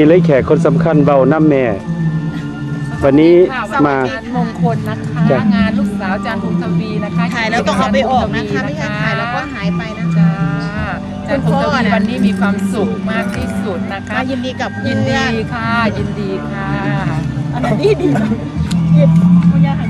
นี่เลยแขกคนสำคัญเบาน้ำแม่ วันนี้มา งานมงคลนะคะจ้ะ งานลูกสาวจันทร์พงทวีนะคะถ่ายแล้วต้องเอาไปออกนะคะ ไม่ใช่ถ่ายแล้วก็หายไปนะจ้าจันทร์พงทคุณพ่วีอน่ะวันนี้มีความสุขมากที่สุดนะคะ ยินดีกับยินเพื่ดีอค่ะ ยินดีค่ะ อันนี้ดียินคุณย่าหัน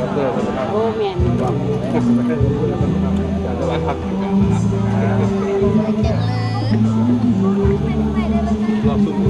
Komen. Langsung.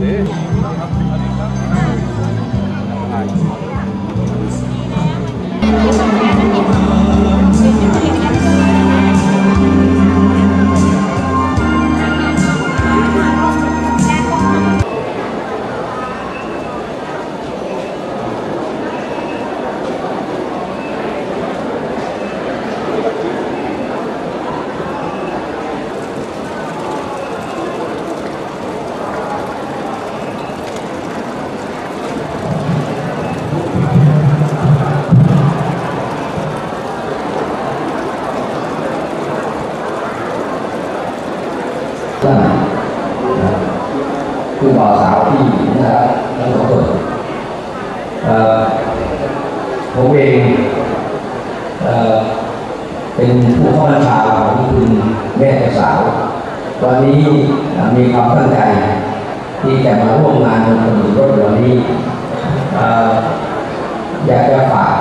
มีความตั้งใจ ที่จะมาร่วมงานบนถนนรถวันนี้ออยากจะฝาก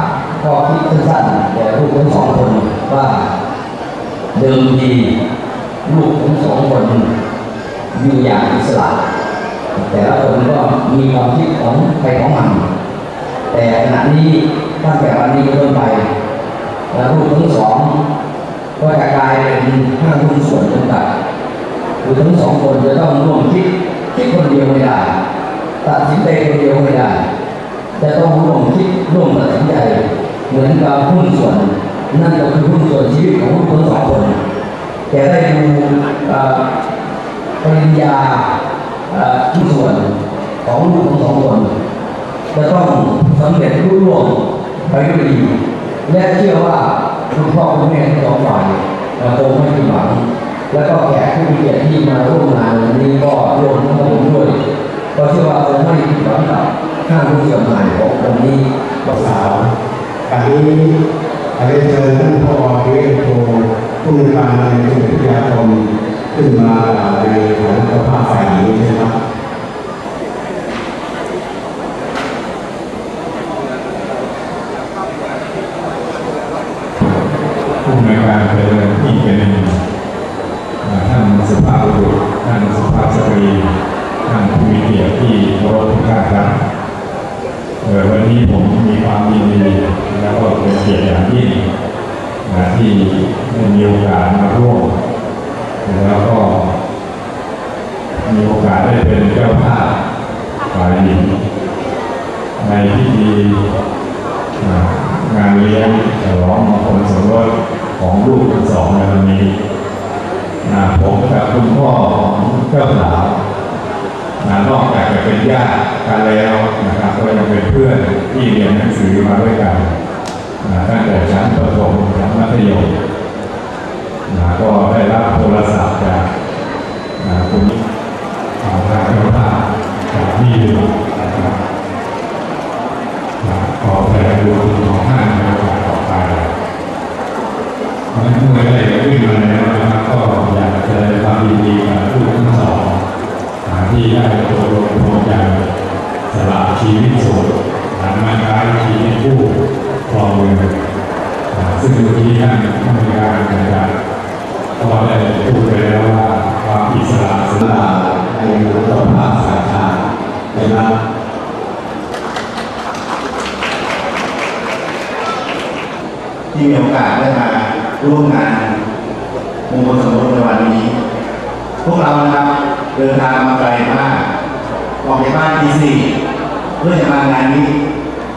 ข้อคิดสั้นๆแก่ลูกทั้งสองคนว่าเดิมทีลูกทั้งสองคนอยู่อย่างอิสระแต่ละคนก็มีความคิดของใครของมัน แต่ขณะนี้ตั้งแต่วันนี้เป็นต้นไปแล้วลูกทั้งสองก็จะกลายเป็นห้างหุ้นส่วนจำกัด คือทั้งสองคนจะต้องร่วมคิดคิดคนเดียวไม่ได้ตัดสินใจคนเดียวไม่ได้จะต้องร่วมคิดร่วมตัดสินใจ เหมือนกับหุ้นส่วน นั่นก็คือหุ้นส่วนชีวิตของลูกทั้งสองคนจะได้ดูปริญญาหุ้นส่วนของลูกทั้งสองคนจะต้องสำเร็จรุ่ร่วงไปด้วยดีและเชื่อว่าคุณพ่อคุณแม่ทั้งสองฝ่ายคงไม่ผิดหวัง แล้วก็แขกผู้มีเกียรติที่มาร่วมงานวันนี้ก็รวมทั้งผมด้วยก็เชื่อว่าคงไม่ผิดหวังกับข้างผู้เสียหายของคนนี้สาวการนี้ได้เชิญท่านพ่อเวทโทผู้มีการในสุวิทยาคมขึ้นมาในฐานะเจ้าภาพฝ่ายหญิงนะครับผู้ในวยการเป็นที่เป็นานสุภาพบุรุษท่านสุภาพสตรีท่านผู้มีเกียรติที่เคารพทุกท่านครับวันนี้ผมมีความยินดีและก็เป็นเกียรติอย่างยิ่งที่มีโอกาสมาร่วมแล้วก็มีโอกาสได้เป็นเจ้าภาพฝ่ายหญิงในพิธีงานเลี้ยงฉลองมงคลสมรสของลูกทั้งสองในวันนี้ ผมกับคุณพ่อของเจ้าสาวนะนอกจากจะเป็นญาติกันแล้วนะครับก็ยังเป็นเพื่อนที่เรียนหนังสือมาด้วยกันนะตั้งแต่ชั้นประถมชั้นมัธยมนะก็ได้รับโทรศัพท์จากนะคุณทางเจ้าภา งานนี้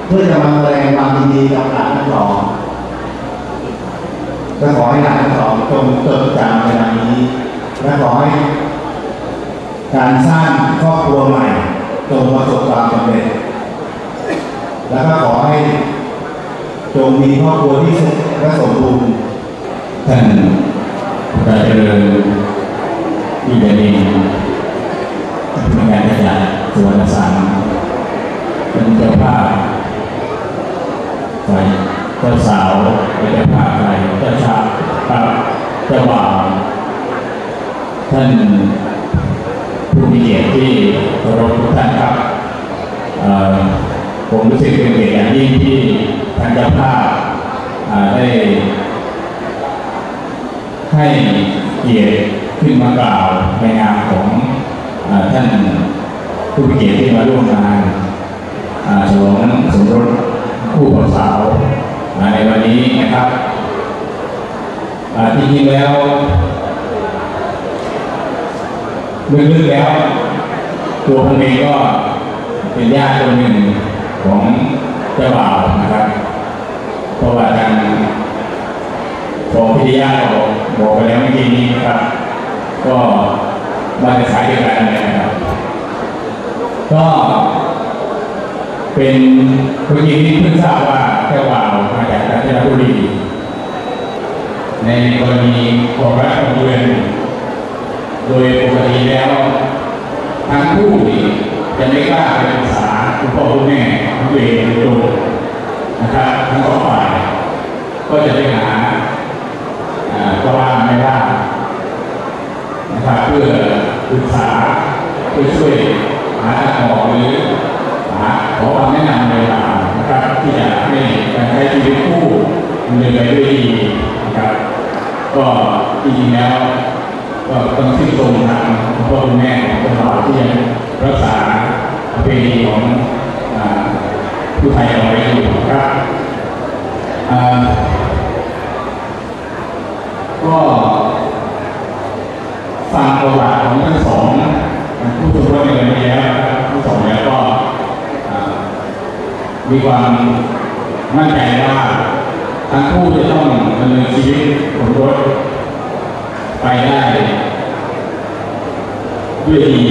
เพื่อจะมาแสดงความยินดีกับหลานทั้งสองและขอให้หลานทั้งสองจงจดจำในวันนี้และขอให้การสร้างครอบครัวใหม่จงประสบความสำเร็จ แล้วก็ขอให้จงมีครอบครัวที่สุขและสมบูรณ์ท่านพระเจริญวิเดนิง เจ้าสาวเป็นเจ้าภาพฝ่ายเจ้าชาครับเจ้าบ่าวท่านผู้มีเกียรติที่เคารพทุกท่านครับผมรู้สึกเป็นเกียรติอย่างยิ่งที่ท่านเจ้าภาพาได้ให้เกียรติขึ้นมากล่าวในงานของอท่านผู้มีเกียรติที่มาร่วมงานฉลอง นะครับจริงๆแล้วลึกๆแล้ว ตัวผมเองก็เป็นญาติคนหนึ่งของเจ้าบ่าวนะครับเพราะว่าทางบอพิทยาบอกบอกไปแล้วเมื่อกี้นี้นะครับ ก็มาในสายเดียวกันนะครับ ก็ เป็นเมื่อกี้นี้เพิ่งทราบว่าเจ้าบ่าวมาจากกาญจนบุรี ในกรณีของรัฐของเรือนโดยปกติแล้วทั้งคู่นี่จะไม่กล้าไปปรึกษาคุณพ่อคุณแม่ของตัวเองโดยนะครับทั้งสองฝ่ายก็จะไปหาอ่าก็ว่าไม่ได้นะครับเพื่อปรึกษาเพื่อช่วยหาทางออกหรือ หาขอคำแนะนำในทางนะครับที่จะให้การใช้ชีวิตคู่ดำเนินไปด้วยดีนะครับก็จริงๆแล้วก็ต้องชื่นชมทางคุณพ่อคุณแม่ของคนเราที่ยังรักษาประเพณีของผู้ไทยเอาไว้อยู่นะครับก็ฟังประวัติของทั้งสองผู้สมรสในวันนี้แล้วนะครับทั้งสองแล้วก็ มีความมั่นใจว่าทั้งคู่จะต้องดำเนินชีวิตสมรถไปได้ด้วยดี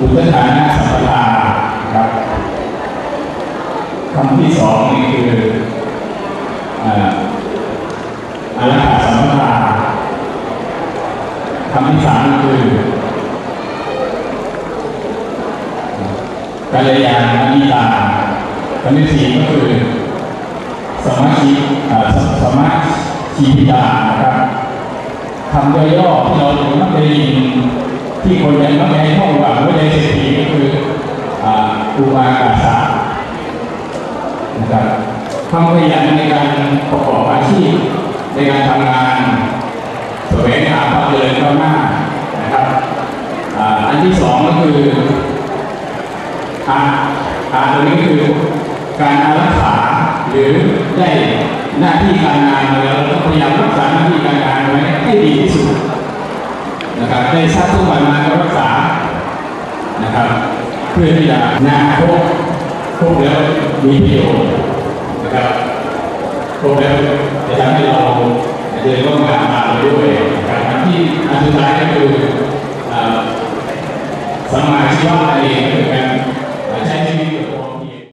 อุตฐานะสัมปทาครับคำที่สองนี่คืออาอารักขาสัมปทาคำที่สามคือกัลยาณมิตาคำที่สี่ก็คือสมาชิอ่าสสมาชีพิตานะครับคำย่อๆที่เรามักจะได้ยิน ที่คนยังมักให้ท่องว่าไม่ได้เศรษฐีก็คืออ่าอุมากาสานะครับความพยายามในการประกอบอาชีพในการทำงานแสวงหาความเจริญก้าวหน้านะครับอันที่สองก็คืออาอาตัวนี้คือการอารักขาหรือได้หน้าที่การงานแล้วเราต้อพยายามรักษาหน้าที่การงานไว้ให้ดี นะครับได้ทรัพย์สมบัติมาก็รักษานะครับ เพื่อที่จะนาพวกพวกแล้วมีประโยชน์นะครับพวกแล้วจะทำให้เราเดินร่วมงานมาด้วยการับอันที่อันสุดท้ายก็คือสมาชิกว่าเองเป็นการ